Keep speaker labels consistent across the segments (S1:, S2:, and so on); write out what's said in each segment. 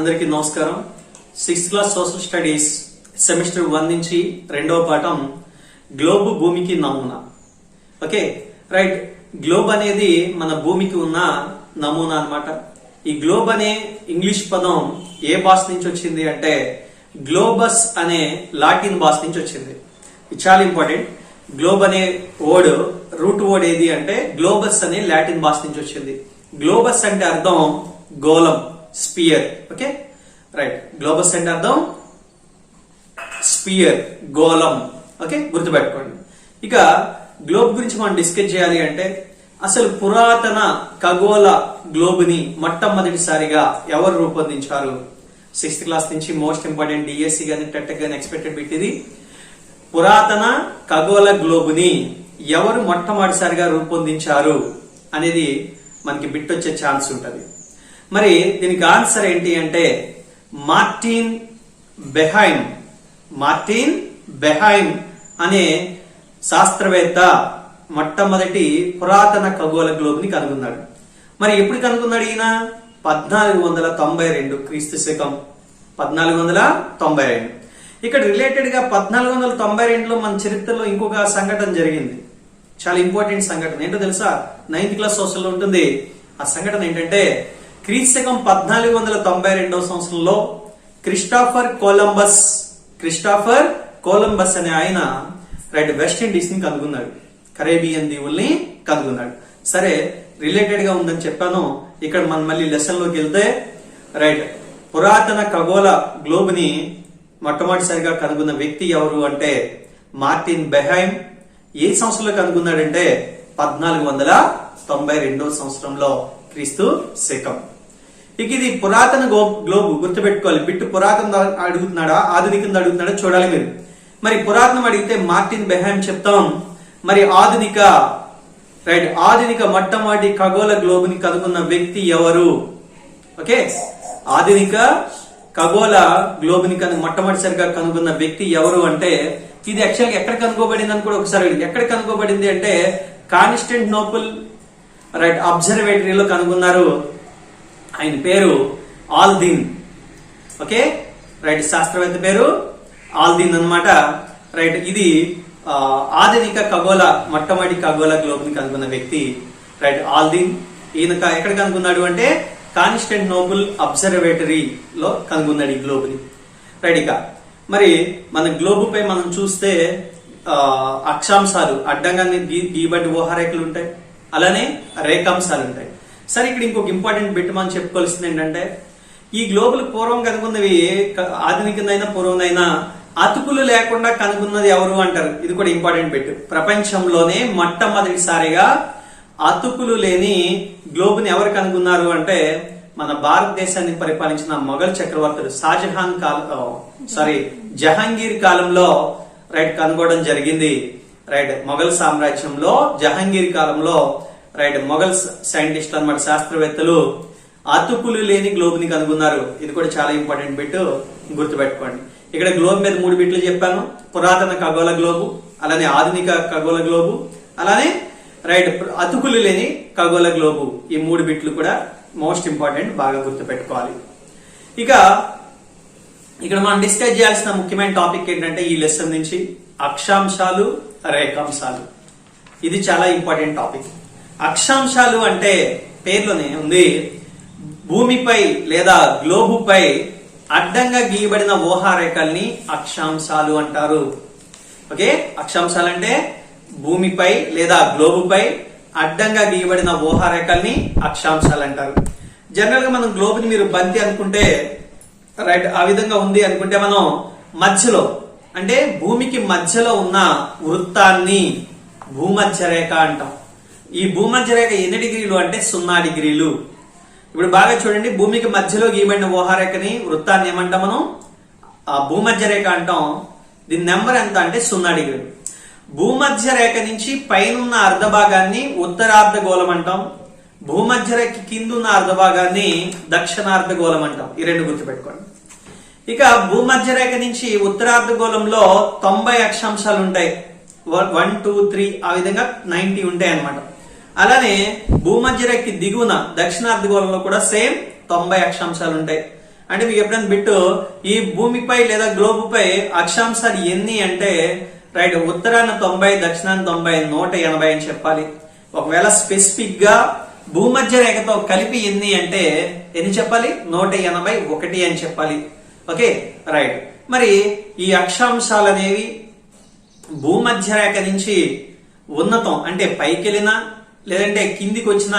S1: అందరికీ నమస్కారం. Sixth class social studies semester one నుంచి రెండవ పాఠం గ్లోబ్ భూమికి నమూనా. ఓకే రైట్ గ్లోబ్ అనేది మన భూమికి ఉన్న నమూనా అన్నమాట. ఈ గ్లోబ్ అనే ఇంగ్లీష్ పదం ఏ భాష నుంచి వచ్చింది అంటే గ్లోబస్ అనే లాటిన్ భాష నుంచి వచ్చింది. ఇది చాలా ఇంపార్టెంట్. గ్లోబ్ అనే వర్డ్ రూట్ వర్డ్ ఏది అంటే గ్లోబస్ అనే లాటిన్ భాష నుంచి వచ్చింది. గ్లోబస్ అంటే అర్థం గోళం. స్పియర్ ఓకే రైట్ గ్లోబస్ అంటే అర్థం? స్పియర్ గోళం ఓకే గుర్తుపెట్టుకోండి. ఇక గ్లోబ్ గురించి మనం డిస్కస్ చేయాలి అంటే అసలు పురాతన ఖగోళ గ్లోబ్ని మొట్టమొదటిసారిగా ఎవరు రూపొందించారు? సిక్స్త్ క్లాస్ నుంచి మోస్ట్ ఇంపార్టెంట్ డిఎస్సి కానీ టెట్ కానీ ఎక్స్పెక్టెడ్ పెట్టింది. పురాతన ఖగోళ గ్లోబ్ని ఎవరు మొట్టమొదటిసారిగా రూపొందించారు అనేది మనకి బిట్ వచ్చే ఛాన్స్ ఉంటుంది. మరి దీనికి ఆన్సర్ ఏంటి అంటే మార్టిన్ బెహైమ్. మార్టిన్ బెహైమ్ అనే శాస్త్రవేత్త మొట్టమొదటి పురాతన ఖగోళ గ్లోబ్ని కనుగొన్నాడు. మరి ఎప్పుడు కనుగొన్నాడు ఈయన? పద్నాలుగు వందల తొంభై రెండు క్రీస్తు శకం పద్నాలుగు వందల తొంభై రెండు. ఇక్కడ రిలేటెడ్గా పద్నాలుగు వందల తొంభై రెండులో మన చరిత్రలో ఇంకొక సంఘటన జరిగింది. చాలా ఇంపార్టెంట్ సంఘటన. ఏంటో తెలుసా? నైన్త్ క్లాస్ సోషల్లో ఉంటుంది. ఆ సంఘటన ఏంటంటే క్రీస్తు శకం పద్నాలుగు వందల తొంభై రెండవ సంవత్సరంలో క్రిస్టాఫర్ కొలంబస్ క్రిస్టాఫర్ కొలంబస్ అనే ఆయన రైట్ వెస్ట్ ఇండీస్ని కనుగొన్నాడు. కరేబియన్ దీవుల్ని కనుగొన్నాడు. సరే రిలేటెడ్గా ఉందని చెప్పాను. ఇక్కడ మనం మళ్ళీ లెసన్లోకి వెళ్తే రైట్ పురాతన ఖగోళ గ్లోబ్ని మొట్టమొదటిసారిగా కనుగొన్న వ్యక్తి ఎవరు అంటే మార్టిన్ బెహైమ్. ఏ సంవత్సరంలో కనుగొన్నాడంటే పద్నాలుగు వందల తొంభై రెండవ సంవత్సరంలో క్రీస్తు శకం. ఇక ఇది పురాతన గో- గ్లోబు గుర్తుపెట్టుకోవాలి. బిట్ పురాతన అడుగుతున్నాడా? ఆధునికంగా అడుగుతున్నాడా? చూడాలి మీరు. మరి పురాతనం అడిగితే మార్టిన్ బెహామ్ చెప్తాం. మరి ఆధునిక రైట్ ఆధునిక మొట్టమొదటి ఖగోళ గ్లోబుని కనుగొన్న వ్యక్తి ఎవరు? ఓకే? ఆధునిక ఖగోళ గ్లోబుని కను మొట్టమొదటిసారిగా కనుగొన్న వ్యక్తి ఎవరు అంటే ఇది యాక్చువల్గా ఎక్కడ కనుగోబడింది అని కూడా ఒకసారి ఎక్కడ కనుగోబడింది అంటే కాన్స్టెంట్ నోపుల్ రైట్ అబ్జర్వేటరీలో కనుగొన్నారు ఆయన పేరు ఆల్దిన్. ఓకే? రైట్ శాస్త్రవేత్త పేరు? ఆల్దిన్ అన్నమాట. రైట్ ఇది ఆధునిక ఖగోళ మొట్టమొదటి ఖగోళ గ్లోబ్ని కనుగొన్న వ్యక్తి. రైట్ ఆల్దిన్. ఈయన ఎక్కడ కనుగొన్నాడు అంటే కాన్స్టెంట్ నోబుల్ అబ్జర్వేటరీలో కనుగొన్నాడు ఈ గ్లోబ్ని. రైట్ ఇక మరి మన గ్లోబ్ పై మనం చూస్తే అక్షాంశాలు అడ్డంగా గీ- గీయబడి ఊహారేఖలు ఉంటాయి. అలానే రేఖాంశాలు ఉంటాయి. సరే ఇక్కడ ఇంకొక ఇంపార్టెంట్ బిట్ మనం చెప్పుకోవాల్సింది ఏంటంటే ఈ గ్లోబల్ పూర్వం కనుగొన్నవి ఆధునికనైనా ఆధునికదైనా పూర్వమైనా అతుకులు లేకుండా కనుగొన్నది ఎవరు అంటారు? ఇది కూడా ఇంపార్టెంట్ బిట్ ప్రపంచంలోనే మొట్టమొదటిసారిగా అతుకులు లేని గ్లోబ్ని ఎవరు కనుగొన్నారు అంటే మన భారతదేశాన్ని పరిపాలించిన మొఘల్ చక్రవర్తులు షాజహాన్ కాల సారీ జహాంగీర్ కాలంలో రైట్ కనుగొనడం జరిగింది. రైట్ మొఘల్ సామ్రాజ్యంలో జహాంగీర్ కాలంలో రైట్ మొఘల్ సైంటిస్ట్ అన్నమాట శాస్త్రవేత్తలు అతుకులు లేని గ్లోబ్ని కనుగొన్నారు. ఇది కూడా చాలా ఇంపార్టెంట్ బిట్ గుర్తుపెట్టుకోండి. ఇక్కడ గ్లోబ్ మీద మూడు బిట్లు చెప్పాను. పురాతన ఖగోళ గ్లోబు అలానే ఆధునిక ఖగోళ గ్లోబు అలానే రైట్ అతుకులు లేని ఖగోళ గ్లోబు. ఈ మూడు బిట్లు కూడా మోస్ట్ ఇంపార్టెంట్ బాగా గుర్తుపెట్టుకోవాలి. ఇక ఇక్కడ మనం డిస్కస్ చేయాల్సిన ముఖ్యమైన టాపిక్ ఏంటంటే ఈ లెసన్ నుంచి అక్షాంశాలు రేఖాంశాలు. ఇది చాలా ఇంపార్టెంట్ టాపిక్. అక్షాంశాలు అంటే పేర్లోనే ఉంది. భూమిపై లేదా గ్లోబుపై అడ్డంగా గీయబడిన ఊహారేఖల్ని అక్షాంశాలు అంటారు. ఓకే? అక్షాంశాలు అంటే భూమిపై లేదా గ్లోబుపై అడ్డంగా గీయబడిన ఊహారేఖల్ని అక్షాంశాలు అంటారు. జనరల్గా మనం గ్లోబ్ని మీరు బంతి అనుకుంటే రైట్ ఆ విధంగా ఉంది అనుకుంటే మనం మధ్యలో అంటే భూమికి మధ్యలో ఉన్న వృత్తాన్ని భూమధ్య రేఖ అంటాం. ఈ భూమధ్య రేఖ ఎన్ని డిగ్రీలు అంటే సున్నా డిగ్రీలు. ఇప్పుడు బాగా చూడండి భూమికి మధ్యలో గీయబడిన ఊహారేఖని వృత్తాన్ని ఏమంటాం మనం? ఆ భూమధ్య రేఖ అంటాం. దీని నెంబర్ ఎంత అంటే సున్నా డిగ్రీలు. భూమధ్య రేఖ నుంచి పైనున్న అర్ధ భాగాన్ని ఉత్తరార్ధ గోళం అంటాం. భూమధ్య రేఖ కింద ఉన్న అర్ధ భాగాన్ని దక్షిణార్ధ గోళం అంటాం. ఈ రెండు గుర్తుపెట్టుకోండి. ఇక భూమధ్య రేఖ నుంచి ఉత్తరార్ధ గోళంలో తొంభై అక్షాంశాలు ఉంటాయి. వన్ టూ త్రీ ఆ విధంగా నైన్టీ ఉంటాయి అన్నమాట అలానే భూమధ్యరేఖకి దిగువన దక్షిణార్ధ గోళంలో కూడా సేమ్ తొంభై అక్షాంశాలు ఉంటాయి అంటే మీకు ఎప్పుడైనా బిట్టు ఈ భూమిపై లేదా గ్లోబ్ పై అక్షాంశాలు ఎన్ని అంటే రైట్ ఉత్తరాన తొంభై దక్షిణాన తొంభై నూట ఎనభై అని చెప్పాలి. ఒకవేళ స్పెసిఫిక్గా భూమధ్య రేఖతో కలిపి ఎన్ని అంటే ఎన్ని చెప్పాలి? నూట ఎనభై ఒకటి అని చెప్పాలి. ఓకే? రైట్. మరి ఈ అక్షాంశాలు అనేవి భూమధ్య రేఖ నుంచి ఉన్నతం అంటే పైకి వెళ్ళినా లేదంటే కిందికి వచ్చిన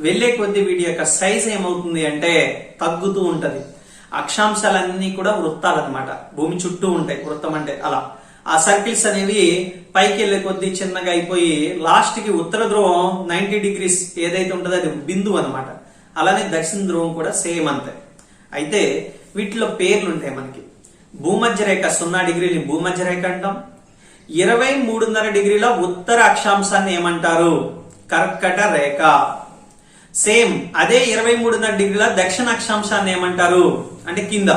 S1: వెళ్ళే కొద్ది వీటి యొక్క సైజ్ ఏమవుతుంది అంటే తగ్గుతూ ఉంటది. అక్షాంశాలన్నీ కూడా వృత్తాలు అనమాట భూమి చుట్టూ ఉంటాయి వృత్తం అంటే అలా. ఆ సర్కిల్స్ అనేవి పైకి వెళ్ళే కొద్ది చిన్నగా అయిపోయి లాస్ట్కి ఉత్తర ధ్రువం నైన్టీ డిగ్రీస్ ఏదైతే ఉంటుందో అది బిందువు అనమాట అలానే దక్షిణ ధ్రువం కూడా సేమ్ అంతే. అయితే వీటిలో పేర్లు ఉంటాయి మనకి. భూమధ్య రేఖ సున్నా డిగ్రీని భూమధ్య రేఖ అంటాం. ఇరవై మూడున్నర డిగ్రీల ఉత్తర అక్షాంశాన్ని ఏమంటారు? కర్కట రేఖ. సేమ్ అదే ఇరవై మూడున్నర డిగ్రీల దక్షిణ అక్షాంశాన్ని ఏమంటారు? అంటే కింద.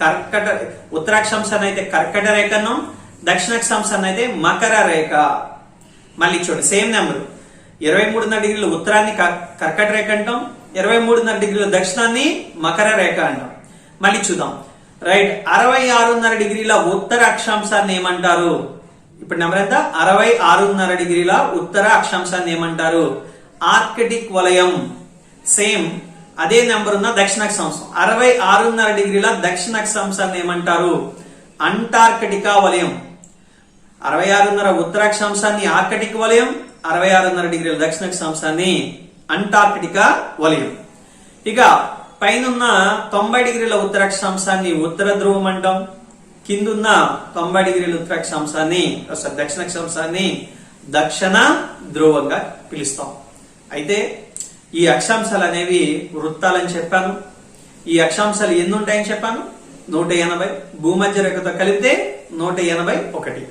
S1: కర్కట ఉత్తరాక్షాంశాన్ని అయితే కర్కట రేఖను దక్షిణ అక్షాంశాన్ని అయితే మకర రేఖ. మళ్ళీ చూడండి సేమ్ నెంబర్. ఇరవై మూడున్నర డిగ్రీల ఉత్తరాన్ని కర్కట రేఖ అంటాం ఇరవై మూడున్నర డిగ్రీల దక్షిణాన్ని మకర రేఖ అంటాం. మళ్ళీ చూద్దాం. రైట్ అరవై ఆరున్నర డిగ్రీల ఉత్తర అక్షాంశాన్ని ఏమంటారు? ఇప్పుడు నెంబర్ ఎంత? అరవై ఆరున్నర డిగ్రీల ఉత్తర అక్షాంశాన్ని ఏమంటారు? ఆర్కిటిక్ వలయం. సేమ్ అదే నెంబర్ ఉన్న దక్షిణ అక్షాంశం అరవై ఆరున్నర డిగ్రీల దక్షిణ అక్షాంశాన్ని ఏమంటారు? అంటార్కిటికా వలయం. అరవై ఆరున్నర ఉత్తర అక్షాంశాన్ని ఆర్కిటిక్ వలయం అరవై ఆరున్నర డిగ్రీల దక్షిణ అక్షాంశాన్ని అంటార్కిటికా వలయం. ఇక పైనున్న తొంభై డిగ్రీల ఉత్తర అక్షాంశాన్ని ఉత్తర ధ్రువం అంటాం కిందున్న తొంభై డిగ్రీల ఉత్తర అక్షాంశాన్ని sorry, దక్షిణ అక్షాంశాన్ని దక్షిణ ధ్రువంగా పిలుస్తాం. అయితే ఈ అక్షాంశాలు అనేవి వృత్తాలని చెప్పాను. ఈ అక్షాంశాలు ఎన్ని ఉంటాయని చెప్పాను? నూట ఎనభై. భూమధ్య రేఖతో కలిపితే నూట ఎనభై ఒకటి.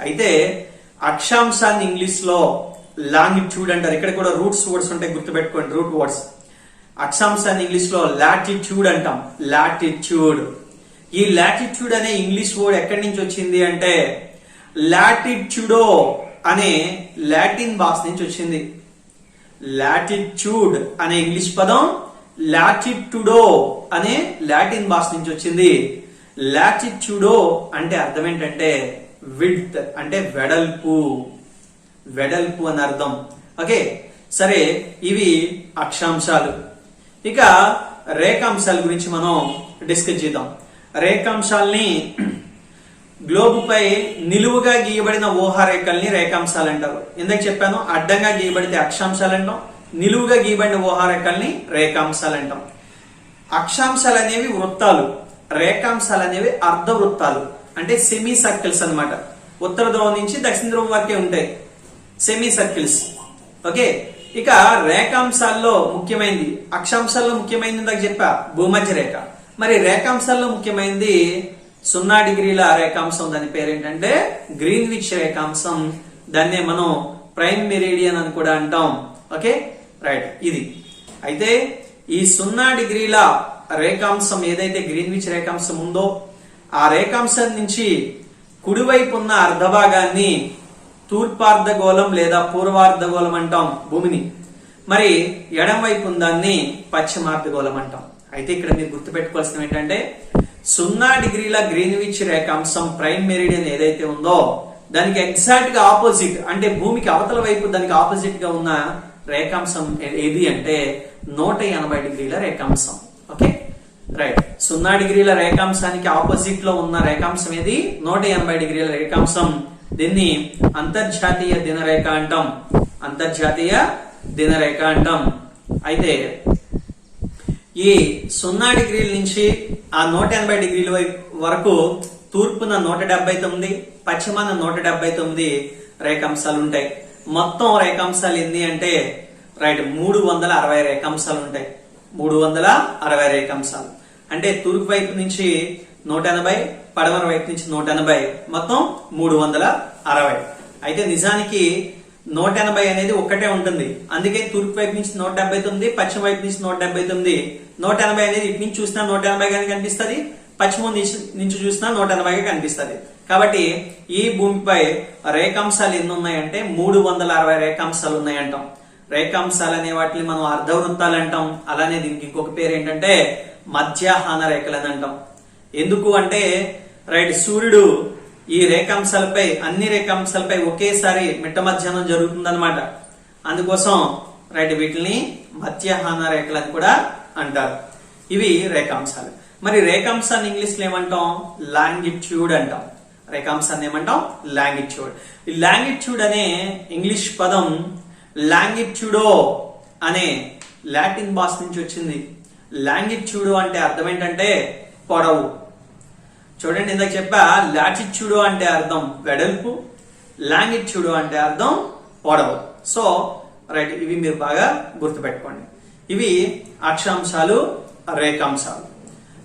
S1: అయితే అక్షాంశాన్ని ఇంగ్లీష్లో లాంగిట్యూడ్ అంటారు. ఇక్కడ కూడా రూట్స్ వర్డ్స్ ఉంటాయి గుర్తుపెట్టుకోండి రూట్ వర్డ్స్. అక్షాంశాన్ని ఇంగ్లీష్లో లాటిట్యూడ్ అంటాం. లాటిట్యూడ్. ఈ లాటిట్యూడ్ అనే ఇంగ్లీష్ వర్డ్ ఎక్కడి నుంచి వచ్చింది అంటే లాటిట్యూడో అనే లాటిన్ భాష నుంచి వచ్చింది. లాటిట్యూడ్ అనే ఇంగ్లీష్ పదం లాటిట్యూడో అనే లాటిన్ భాష నుంచి వచ్చింది. లాటిట్యూడో అంటే అర్థం ఏంటంటే విడ్త్ అంటే వెడల్పు వెడల్పు అని అర్థం. ఓకే సరే ఇవి అక్షాంశాలు. ఇక రేఖాంశాల గురించి మనం డిస్కస్ చేద్దాం. రేఖాంశాల్ని గ్లోబుపై నిలువుగా గీయబడిన ఊహారేఖల్ని రేఖాంశాలు అంటారు ఇందాక చెప్పాను? అడ్డంగా గీయబడితే అక్షాంశాలు అంటాం నిలువుగా గీయబడిన ఊహారేఖల్ని రేఖాంశాలు అంటాం అక్షాంశాలు అనేవి వృత్తాలు రేఖాంశాలు అనేవి అర్ధ వృత్తాలు అంటే సెమీ సర్కిల్స్ అన్నమాట. ఉత్తర ధ్రువం నుంచి దక్షిణ ధ్రువం వరకే ఉంటాయి. Semi circles okay? ఇక రేఖాంశాల్లో ముఖ్యమైనది అక్షాంశాల్లో ముఖ్యమైనది ఇందాక చెప్పా భూమధ్య రేఖ మరి రేఖాంశాల్లో ముఖ్యమైనది సున్నా డిగ్రీల రేఖాంశం దాని పేరేంటంటే గ్రీన్ విచ్ రేఖాంశం. దాన్నే మనం ప్రైమ్ మెరీడియన్ అని కూడా అంటాం. ఓకే? రైట్. ఇది. అయితే ఈ సున్నా డిగ్రీల రేఖాంశం ఏదైతే గ్రీన్ విచ్ రేఖాంశం ఉందో ఆ రేఖాంశం నుంచి కుడివైపు ఉన్న అర్ధభాగాన్ని తూర్పార్ధగోళం లేదా పూర్వార్ధగోళం అంటాం భూమిని. మరి ఎడం వైపు దాన్ని పశ్చిమార్ధగోళం అంటాం. అయితే ఇక్కడ మీరు గుర్తుపెట్టుకోవాల్సిన ఏంటంటే సున్నా డిగ్రీల గ్రీన్విచ్ రేఖాంశం ప్రైమ్ మెరిడియన్ ఏదైతే ఉందో దానికి ఎగ్జాక్ట్గా ఆపోజిట్ అంటే భూమికి అవతల వైపు దానికి ఆపోజిట్గా ఉన్న రేఖాంశం ఏది అంటే నూట ఎనభై డిగ్రీల రేఖాంశం ఓకే? రైట్ సున్నా డిగ్రీల రేఖాంశానికి ఆపోజిట్లో ఉన్న రేఖాంశం ఏది? నూట ఎనభై డిగ్రీల రేఖాంశం దీన్ని అంతర్జాతీయ దినరేఖ అంటాం. అంతర్జాతీయ దినరేఖ అంటాం. అయితే ఈ సున్నా డిగ్రీల నుంచి ఆ నూట ఎనభై డిగ్రీల వరకు తూర్పున నూట డెబ్బై తొమ్మిది పశ్చిమాన నూట డెబ్బై తొమ్మిది రేఖాంశాలు ఉంటాయి మొత్తం రేఖాంశాలు ఎన్ని అంటే రైట్ మూడు వందల అరవై రేఖాంశాలు ఉంటాయి మూడు వందల అరవై రేఖాంశాలు. అంటే తూర్పు వైపు నుంచి నూట ఎనభై పడమర వైపు నుంచి నూట ఎనభై మొత్తం మూడు వందల అరవై. అయితే నిజానికి నూట ఎనభై అనేది ఒక్కటే ఉంటుంది. అందుకే తూర్పు వైపు నుంచి నూట డెబ్బై తొమ్మిది పశ్చిమ వైపు నుంచి నూట డెబ్బై తొమ్మిది. నూట ఎనభై అనేది ఇటు నుంచి చూసినా నూట ఎనభై గానే కనిపిస్తుంది పశ్చిమ నుంచి నుంచి చూసినా నూట ఎనభైగా కనిపిస్తుంది. కాబట్టి ఈ భూమిపై రేఖాంశాలు ఎన్ని ఉన్నాయంటే మూడు వందల అరవై రేఖాంశాలు ఉన్నాయంటాం. రేఖాంశాలు అనే వాటిని మనం అర్ధవృత్తాలు అంటాం. అలానే దీనికి ఇంకొక పేరు ఏంటంటే మధ్యాహ్న రేఖలు అని అంటాం. ఎందుకు అంటే రైట్ సూర్యుడు ఈ రేఖాంశాలపై అన్ని రేఖాంశాలపై ఒకేసారి మిట్ట మధ్యాహ్నం జరుగుతుందన్నమాట. అందుకోసం రైట్ వీటిని మధ్యాహ్న రేఖలు అని కూడా అంటారు. ఇవి రేఖాంశాలు. మరి రేఖాంశాన్ని ఇంగ్లీష్లో ఏమంటాం? లాంగిట్యూడ్ అంటాం. రేఖాంశాన్ని ఏమంటాం? లాంగిట్యూడ్. ఈ లాంగిట్యూడ్ అనే ఇంగ్లీష్ పదం లాంగిట్యూడో అనే లాటిన్ భాష నుంచి వచ్చింది. లాంగిట్యూడో అంటే అర్థం ఏంటంటే పొడవు. చూడండి ఇందాక చెప్పా లాటిట్యూడ్ అంటే అర్థం వెడల్పు లాంగిట్యూడ్ అంటే అర్థం పొడవు. సో రైట్ ఇవి మీరు బాగా గుర్తుపెట్టుకోండి. ఇవి అక్షాంశాలు రేఖాంశాలు.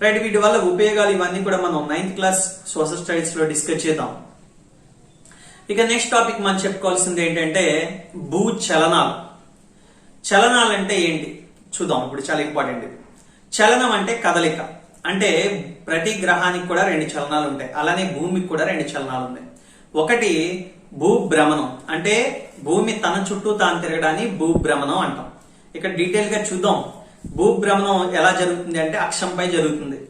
S1: రైట్ వీటి వల్ల ఉపయోగాలు ఇవన్నీ కూడా మనం నైన్త్ క్లాస్ సోషల్ స్టడీస్లో డిస్కస్ చేద్దాం. ఇక నెక్స్ట్ టాపిక్ మనం చెప్పుకోవాల్సింది ఏంటంటే భూ చలనాలు చలనాలు అంటే ఏంటి? చూద్దాం ఇప్పుడు చాలా ఇంపార్టెంట్ ఇది. చలనం అంటే కదలిక. అంటే ప్రతి గ్రహానికి కూడా రెండు చలనాలు ఉంటాయి. అలానే భూమికి కూడా రెండు చలనాలు ఉన్నాయి ఒకటి భూభ్రమణం. అంటే భూమి తన చుట్టూ తాను తిరగడాన్ని భూభ్రమణం అంటాం. ఇక్కడ డీటెయిల్గా చూద్దాం. భూభ్రమణం ఎలా జరుగుతుంది అంటే అక్షంపై జరుగుతుంది.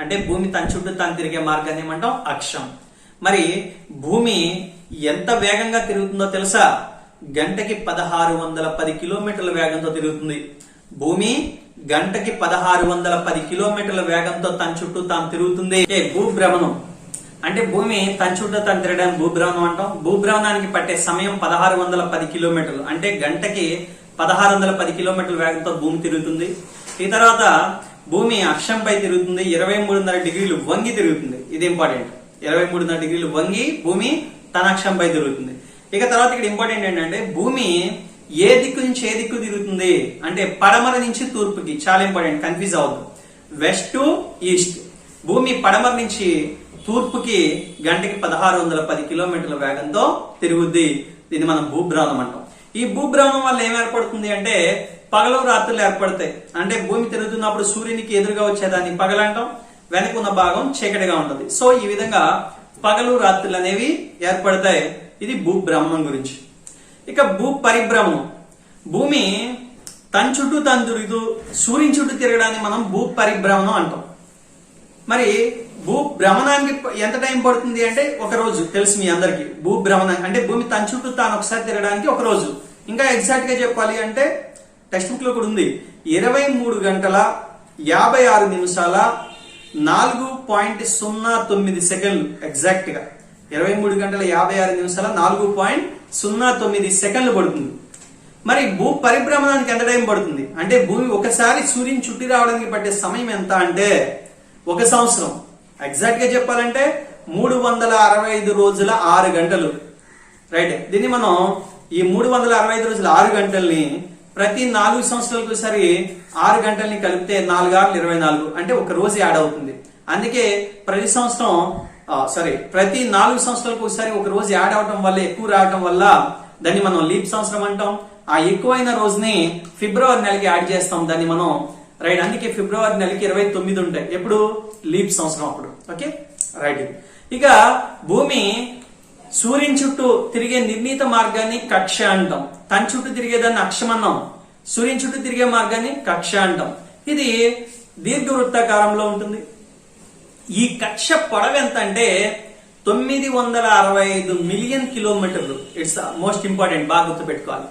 S1: అంటే భూమి తన చుట్టూ తాను తిరిగే మార్గాన్ని ఏమంటాం? అక్షం. మరి భూమి ఎంత వేగంగా తిరుగుతుందో తెలుసా? గంటకి పదహారు వందల పది కిలోమీటర్ల వేగంతో తిరుగుతుంది. భూమి గంటకి పదహారు వందల పది కిలోమీటర్ల వేగంతో తన చుట్టూ తాను తిరుగుతుంది. భూభ్రమణం. అంటే భూమి తన చుట్టూ తను తిరగడానికి భూభ్రమణం అంటాం. భూభ్రమణానికి పట్టే సమయం పదహారు వందల పది కిలోమీటర్లు. అంటే గంటకి పదహారు వందల పది కిలోమీటర్ల వేగంతో భూమి తిరుగుతుంది. ఈ తర్వాత భూమి అక్షంపై తిరుగుతుంది. ఇరవై మూడున్నర డిగ్రీలు వంగి తిరుగుతుంది. ఇది ఇంపార్టెంట్. ఇరవై మూడున్నర డిగ్రీలు వంగి భూమి తన అక్షంపై తిరుగుతుంది. ఇక తర్వాత ఇక్కడ ఇంపార్టెంట్ ఏంటంటే భూమి ఏ దిక్కు నుంచి ఏ దిక్కు తిరుగుతుంది అంటే పడమర నుంచి తూర్పుకి. చాలా ఇంపార్టెంట్ కన్ఫ్యూజ్ అవ్వద్దు. West to east. భూమి పడమర నుంచి తూర్పుకి గంటకి పదహారు వందల పది కిలోమీటర్ల వేగంతో తిరుగుద్ది. దీన్ని మనం భూభ్రమణం అంటాం. ఈ భూభ్రమణం వల్ల ఏం ఏర్పడుతుంది అంటే పగలు రాత్రులు ఏర్పడతాయి. అంటే భూమి తిరుగుతున్నప్పుడు సూర్యునికి ఎదురుగా వచ్చేదాన్ని పగలంటాం వెనక ఉన్న భాగం చీకటిగా ఉంటుంది. సో ఈ విధంగా పగలు రాత్రులు అనేవి ఏర్పడతాయి. ఇది భూభ్రమణం గురించి. ఇక భూ పరిభ్రమణం భూమి తన చుట్టూ తను తిరుగుతూ సూర్యుని చుట్టూ తిరగడాన్ని మనం భూ పరిభ్రమణం అంటాం. మరి భూ భ్రమణానికి ఎంత టైం పడుతుంది అంటే ఒక రోజు తెలుసు మీ అందరికి. భూ భ్రమణం అంటే భూమి తన చుట్టూ తాను ఒకసారి తిరగడానికి ఒక రోజు. ఇంకా ఎగ్జాక్ట్గా చెప్పాలి అంటే టెక్స్ట్ బుక్లో కూడా ఉంది. ఇరవై మూడు గంటల యాభై ఆరు నిమిషాల నాలుగు పాయింట్ సున్నా తొమ్మిది సెకండ్లు ఎగ్జాక్ట్గా. ఇరవై మూడు గంటల యాభై ఆరు నిమిషాల నాలుగు పాయింట్ సున్నా తొమ్మిది సెకండ్లు పడుతుంది. మరి భూ పరిభ్రమణానికి ఎంత టైం పడుతుంది? అంటే భూమి ఒకసారి సూర్యుని చుట్టి రావడానికి పట్టే సమయం ఎంత అంటే ఒక సంవత్సరం. ఎగ్జాక్ట్గా చెప్పాలంటే మూడు వందల అరవై ఐదు రోజుల ఆరు గంటలు. రైట్ దీన్ని మనం ఈ మూడు వందల అరవై ఐదు రోజుల ఆరు గంటల్ని ప్రతి నాలుగు సంవత్సరాలకు ఒకసారి ఆరు గంటల్ని కలిపితే నాలుగు ఆరు ఇరవై నాలుగు. అంటే ఒక రోజు యాడ్ అవుతుంది. అందుకే ప్రతి సంవత్సరం సారీ ప్రతి నాలుగు సంవత్సరాలకు ఒకసారి ఒక రోజు యాడ్ అవటం వల్ల ఎక్కువ రావటం వల్ల దాన్ని మనం లీప్ సంవత్సరం అంటాం. ఆ ఎక్కువైన రోజుని ఫిబ్రవరి నెలకి యాడ్ చేస్తాం దాన్ని మనం. రైట్ అందుకే ఫిబ్రవరి నెలకి ఇరవై తొమ్మిది ఉంటాయి. ఎప్పుడు? లీప్ సంవత్సరం అప్పుడు. ఓకే? రైట్. ఇక భూమి సూర్యుని చుట్టూ తిరిగే నిర్ణీత మార్గాన్ని కక్ష అంటాం. తన చుట్టూ తిరిగేదాన్ని అక్షం అన్నాం సూర్యుని చుట్టూ తిరిగే మార్గాన్ని కక్ష అంటాం. ఇది దీర్ఘవృత్తాకారంలో ఉంటుంది. ఈ కక్ష పొడవు ఎంత అంటే తొమ్మిది వందల అరవై ఐదు మిలియన్ కిలోమీటర్లు. ఇట్స్ మోస్ట్ ఇంపార్టెంట్ బాగా గుర్తుపెట్టుకోవాలి.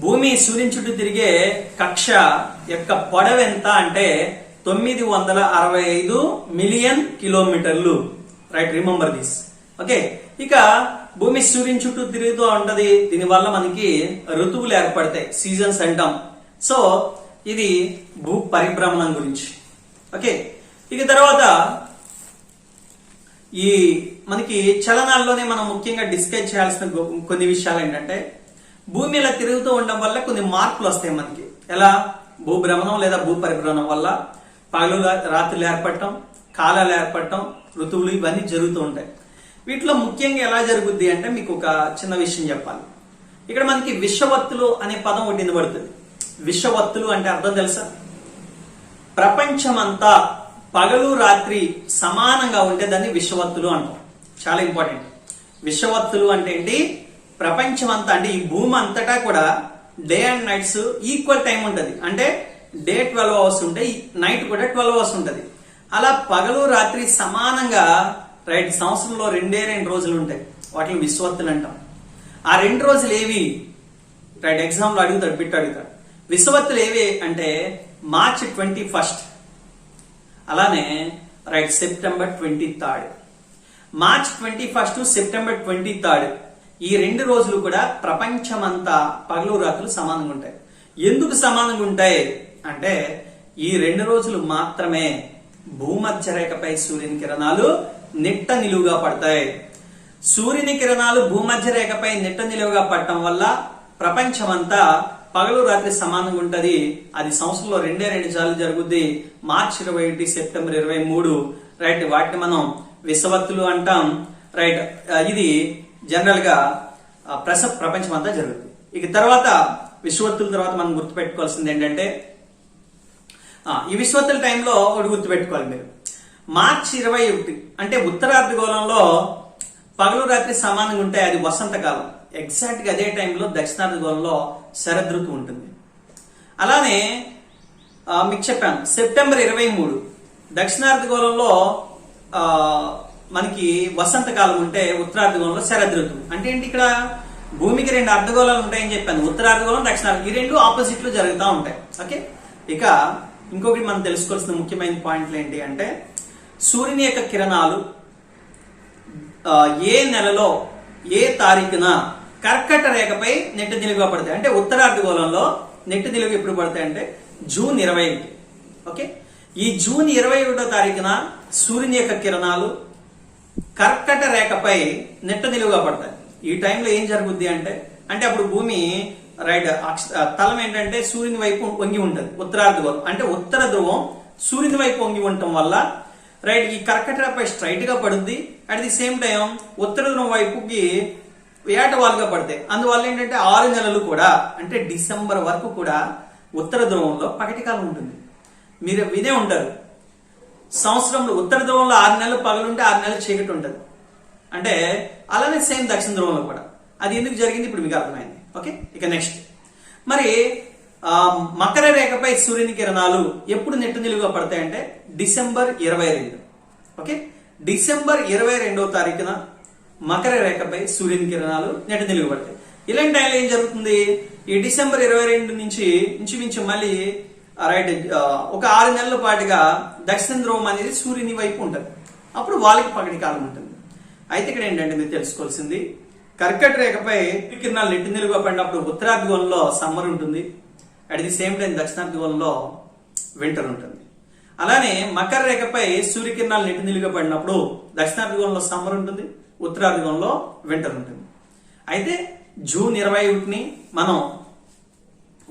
S1: భూమి సూర్యుని చుట్టూ తిరిగే కక్ష యొక్క పొడవు ఎంత అంటే తొమ్మిది వందల అరవై ఐదు మిలియన్ కిలోమీటర్లు. రైట్ రిమెంబర్ దిస్ ఓకే ఇక భూమి సూర్యుని చుట్టూ తిరుగుతూ ఉంటది. దీనివల్ల మనకి ఋతువులు ఏర్పడతాయి. సీజన్స్ అంటాం. సో ఇది భూ పరిభ్రమణం గురించి. ఓకే ఇక తర్వాత ఈ మనకి చలనాల్లోనే మనం ముఖ్యంగా డిస్కస్ చేయాల్సిన కొన్ని విషయాలు ఏంటంటే భూమి ఇలా తిరుగుతూ ఉండడం వల్ల కొన్ని మార్పులు వస్తాయి మనకి. ఎలా? భూభ్రమణం లేదా భూ పరిభ్రమణం వల్ల పగలు రాత్రులు ఏర్పడటం కాలాలు ఏర్పడటం ఋతువులు ఇవన్నీ జరుగుతూ ఉంటాయి. వీటిలో ముఖ్యంగా ఎలా జరుగుద్ది అంటే మీకు ఒక చిన్న విషయం చెప్పాలి. ఇక్కడ మనకి విషవత్తులు అనే పదం ఒకటి వినబడుతుంది. విషవత్తులు అంటే అర్థం తెలుసా? ప్రపంచమంతా పగలు రాత్రి సమానంగా ఉంటే దాన్ని విషవత్తులు అంటాం. చాలా ఇంపార్టెంట్. విషవత్తులు అంటే ఏంటి? ప్రపంచం అంతా అంటే ఈ భూమి అంతటా కూడా day and nights equal time ఉంటుంది. అంటే డే ట్వెల్వ్ అవర్స్ ఉంటే నైట్ కూడా ట్వెల్వ్ అవర్స్ ఉంటుంది. అలా పగలు రాత్రి సమానంగా రైట్ సంవత్సరంలో రెండే రెండు రోజులు ఉంటాయి. వాటిని విశ్వత్తులు అంటాం. ఆ రెండు రోజులు ఏవి? రైట్ ఎగ్జామ్లో అడుగుతాడు బిట్ అడుగుతాడు. విశ్వత్తులు ఏవి అంటే మార్చ్ ట్వంటీ ఫస్ట్. అలానే right September twenty third March twenty first September twenty third ఈ రెండు రోజులు కూడా ప్రపంచమంతా పగలు రాత్రులు సమానంగా ఉంటాయి. ఎందుకు సమానంగా ఉంటాయి? అంటే ఈ రెండు రోజులు మాత్రమే భూమధ్య రేఖపై సూర్యుని కిరణాలు నిట్ట నిలువుగా పడతాయి. సూర్యుని కిరణాలు భూమధ్య రేఖపై నిట్ట నిలువుగా పడటం వల్ల ప్రపంచమంతా పగలు రాత్రి సమానంగా ఉంటది. అది సంవత్సరంలో రెండే రెండు సార్లు జరుగుద్ది. మార్చ్ ఇరవై ఒకటి సెప్టెంబర్ ఇరవై మూడు. రైట్ వాటిని మనం విషవత్తులు అంటాం. రైట్ ఇది జనరల్గా ప్రస ప్రపంచం అంతా జరుగుతుంది ఇక తర్వాత విశ్వత్తుల తర్వాత మనం గుర్తుపెట్టుకోవాల్సింది ఏంటంటే ఈ విశ్వత్తుల టైంలో ఒకటి గుర్తుపెట్టుకోవాలి మీరు. మార్చి ఇరవై ఒకటి అంటే ఉత్తరార్ధగోళంలో పగలు రాత్రి సమానంగా ఉంటాయి అది వసంతకాలం. ఎగ్జాక్ట్గా అదే టైంలో దక్షిణార్ధగోళంలో శరదృతు ఉంటుంది. అలానే మీకు చెప్పాను సెప్టెంబర్ ఇరవై మూడు దక్షిణార్ధగోళంలో గోళంలో మనకి వసంతకాలం ఉంటే ఉత్తరార్ధగోళంలో శరదృతు. అంటే ఏంటి ఇక్కడ? భూమికి రెండు అర్ధగోళాలు ఉంటాయని చెప్పాను. ఉత్తరార్ధగోళం దక్షిణార్థ ఈ రెండు ఆపోజిట్లు జరుగుతూ ఉంటాయి. ఓకే? ఇక ఇంకొకటి మనం తెలుసుకోవాల్సిన ముఖ్యమైన పాయింట్లు ఏంటి అంటే సూర్యుని యొక్క కిరణాలు ఏ నెలలో ఏ తారీఖున కర్కట రేఖపై నెట్టు నిలువుగా పడతాయి. అంటే ఉత్తరార్ధగోళంలో నెట్టు నిలువు ఎప్పుడు పడతాయి అంటే జూన్ ఇరవై ఒకటి. ఓకే? ఈ జూన్ ఇరవై ఒకటో తారీఖున సూర్యుని యొక్క కిరణాలు కర్కట రేఖపై నెట్ట నిలువుగా పడతాయి. ఈ టైంలో ఏం జరుగుద్ది అంటే అంటే అప్పుడు భూమి రైట్ అక్ష- తలం ఏంటంటే సూర్యుని వైపు వంగి ఉంటుంది. ఉత్తరార్ధగోళం అంటే ఉత్తర ధ్రువం సూర్యుని వైపు వంగి ఉండటం వల్ల రైట్ ఈ కర్కట రేఖపై స్ట్రైట్గా పడుద్ది. అట్ ది సేమ్ టైం ఉత్తర ధ్రువం వైపుకి ఏటవాలుగా పడతాయి. అందువల్ల ఏంటంటే ఆరు నెలలు కూడా అంటే డిసెంబర్ వరకు కూడా ఉత్తర ధ్రువంలో పగటి కాలం ఉంటుంది. మీరు వినే ఉంటారు. సంవత్సరంలో ఉత్తర ధ్రువంలో ఆరు నెలలు పగలుంటే ఆరు నెలలు చీకటి ఉంటుంది. అంటే అలానే సేమ్ దక్షిణ ధ్రువంలో కూడా. అది ఎందుకు జరిగింది? ఇప్పుడు మీకు అర్థమైంది. ఓకే? ఇక నెక్స్ట్. మరి మకర రేఖపై సూర్యుని కిరణాలు ఎప్పుడు నెట్టు నిలువుగా పడతాయంటే డిసెంబర్ ఇరవై రెండు. ఓకే? డిసెంబర్ ఇరవై రెండవ తారీఖున మకర రేఖపై సూర్యుని కిరణాలు నెట్టు నిలువబడతాయి. ఇలాంటి టైంలో ఏం జరుగుతుంది? ఈ డిసెంబర్ ఇరవై రెండు నుంచి ఇంచుమించు మళ్ళీ రైట్ ఒక ఆరు నెలల పాటుగా దక్షిణ ధ్రువం అనేది సూర్యుని వైపు ఉంటుంది. అప్పుడు వాళ్ళకి పగటి కాలం ఉంటుంది. అయితే ఇక్కడ ఏంటంటే మీరు తెలుసుకోవాల్సింది కర్కట రేఖపై కిరణాలు నెట్టి నిలువ పడినప్పుడు ఉత్తరార్ధగోళంలో సమ్మర్ ఉంటుంది. అట్ ది సేమ్ టైం దక్షిణార్ధగోళంలో వింటర్ ఉంటుంది. అలానే మకర రేఖపై సూర్యకిరణాలు నెట్టి నిలువ పడినప్పుడు దక్షిణార్ధగోళంలో సమ్మర్ ఉంటుంది. ఉత్తరార్ధగోళంలో వింటర్ ఉంటుంది. అయితే జూన్ ఇరవై ఒకటిని మనం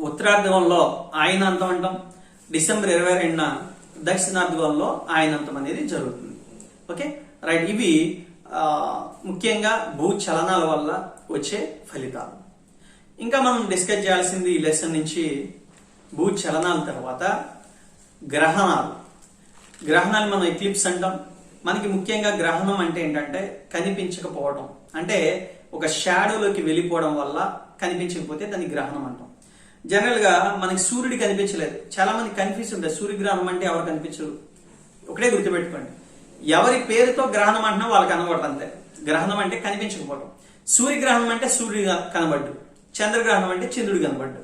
S1: ఉత్తరార్ధగోళంలో ఆయనంతం అంటాం. డిసెంబర్ ఇరవై రెండున దక్షిణార్ధగోళంలో ఆయనంతం అనేది జరుగుతుంది. ఓకే? రైట్ ఇవి ముఖ్యంగా భూ చలనాల వల్ల వచ్చే ఫలితాలు. ఇంకా మనం డిస్కస్ చేయాల్సింది ఈ లెసన్ నుంచి భూ చలనాల తర్వాత గ్రహణాలు. గ్రహణాలు మనం ఎక్లిప్స్ అంటాం. మనకి ముఖ్యంగా గ్రహణం అంటే ఏంటంటే కనిపించకపోవడం అంటే ఒక షాడోలోకి వెళ్ళిపోవడం వల్ల కనిపించకపోతే దాన్ని గ్రహణం అంటాం. జనరల్గా మనకి సూర్యుడు కనిపించలేదు. చాలా మంది కన్ఫ్యూజ్ ఉంటారు. సూర్యగ్రహణం అంటే ఎవరు కనిపించరు? ఒకటే గుర్తుపెట్టుకోండి. ఎవరి పేరుతో గ్రహణం అంటున్నా వాళ్ళు కనబడదు అంతే. గ్రహణం అంటే కనిపించకపోవడం సూర్యగ్రహణం అంటే సూర్యుడు కనబడ్డు. చంద్రగ్రహణం అంటే చంద్రుడు కనబడ్డు.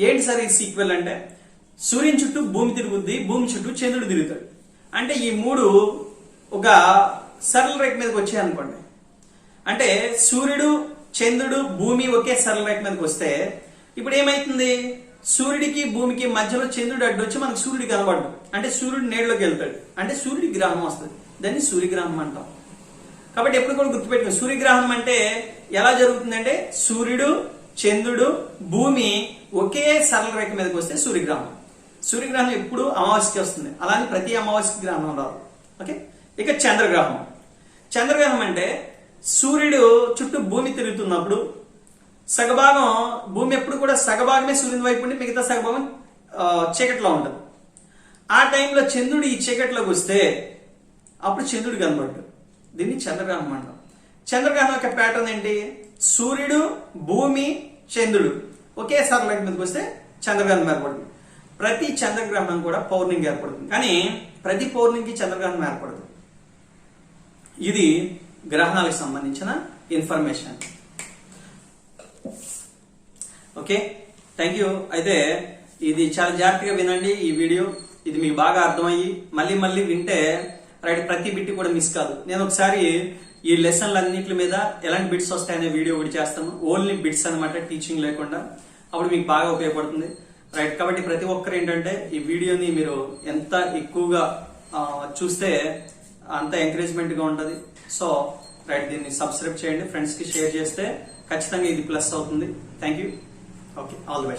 S1: ఏంటి సార్ ఈ సీక్వెల్ అంటే? సూర్యుని చుట్టూ భూమి తిరుగుద్ది భూమి చుట్టూ చంద్రుడు తిరుగుతాడు. అంటే ఈ మూడు ఒక సరళ రేఖ మీదకి వచ్చాయి అనుకోండి. అంటే సూర్యుడు చంద్రుడు భూమి ఒకే సరళ రేఖ మీదకి వస్తే ఇప్పుడు ఏమైతుంది? సూర్యుడికి భూమికి మధ్యలో చంద్రుడు అడ్డు వచ్చి మనకు సూర్యుడు కనబడ్డు. అంటే సూర్యుడు నేడులోకి వెళ్తాడు. అంటే సూర్యుడి గ్రహం వస్తుంది. దాన్ని సూర్యగ్రహం అంటాం. కాబట్టి ఎప్పుడు కూడా గుర్తుపెట్టుకో సూర్యగ్రహణం అంటే ఎలా జరుగుతుందంటే సూర్యుడు చంద్రుడు భూమి ఒకే సరళ రేఖ మీదకి వస్తే సూర్యగ్రహణం. సూర్యగ్రహణం ఎప్పుడు అమావాస్యకి వస్తుంది. అలానే ప్రతి అమావాస్యకి గ్రహణం రాదు. ఓకే? ఇక చంద్రగ్రహం. చంద్రగ్రహం అంటే సూర్యుడు చుట్టూ భూమి తిరుగుతున్నప్పుడు సగభాగం భూమి ఎప్పుడు కూడా సగభాగమే సూర్యుని వైపు ఉండి మిగతా సగభాగం చీకట్లో ఉంటుంది. ఆ టైంలో చంద్రుడు ఈ చీకట్లోకి వస్తే అప్పుడు చంద్రుడు కనబడ్డు. దీన్ని చంద్రగ్రహం అంటాం. చంద్రగ్రహం యొక్క ప్యాటర్న్ ఏంటి? సూర్యుడు భూమి చంద్రుడు. ఒకేసారి సరళ మీదకి వస్తే చంద్రగ్రహణం ఏర్పడుతుంది. ప్రతి చంద్రగ్రహణం కూడా పౌర్ణింగ్ ఏర్పడుతుంది. కానీ ప్రతి పౌర్ణింగ్కి చంద్రగ్రహణం ఏర్పడదు. ఇది గ్రహణాలకు సంబంధించిన ఇన్ఫర్మేషన్ ఓకే థ్యాంక్ యూ అయితే ఇది చాలా జాగ్రత్తగా వినండి ఈ వీడియో. ఇది మీకు బాగా అర్థమయ్యి మళ్ళీ మళ్ళీ వింటే రైట్ ప్రతి బిట్ కూడా మిస్ కాదు. నేను ఒకసారి ఈ లెసన్లు అన్నింటి మీద ఎలాంటి బిట్స్ వస్తాయనే వీడియో కూడా చేస్తాను. ఓన్లీ బిట్స్ అన్నమాట టీచింగ్ లేకుండా. అప్పుడు మీకు బాగా ఉపయోగపడుతుంది. రైట్ కాబట్టి ప్రతి ఒక్కరు ఏంటంటే ఈ వీడియోని మీరు ఎంత ఎక్కువగా చూస్తే అంత ఎంకరేజ్మెంట్గా ఉంటది. సో రైట్ దీన్ని సబ్స్క్రైబ్ చేయండి. ఫ్రెండ్స్కి షేర్ చేస్తే ఖచ్చితంగా ఇది ప్లస్ అవుతుంది. Thank you okay all the best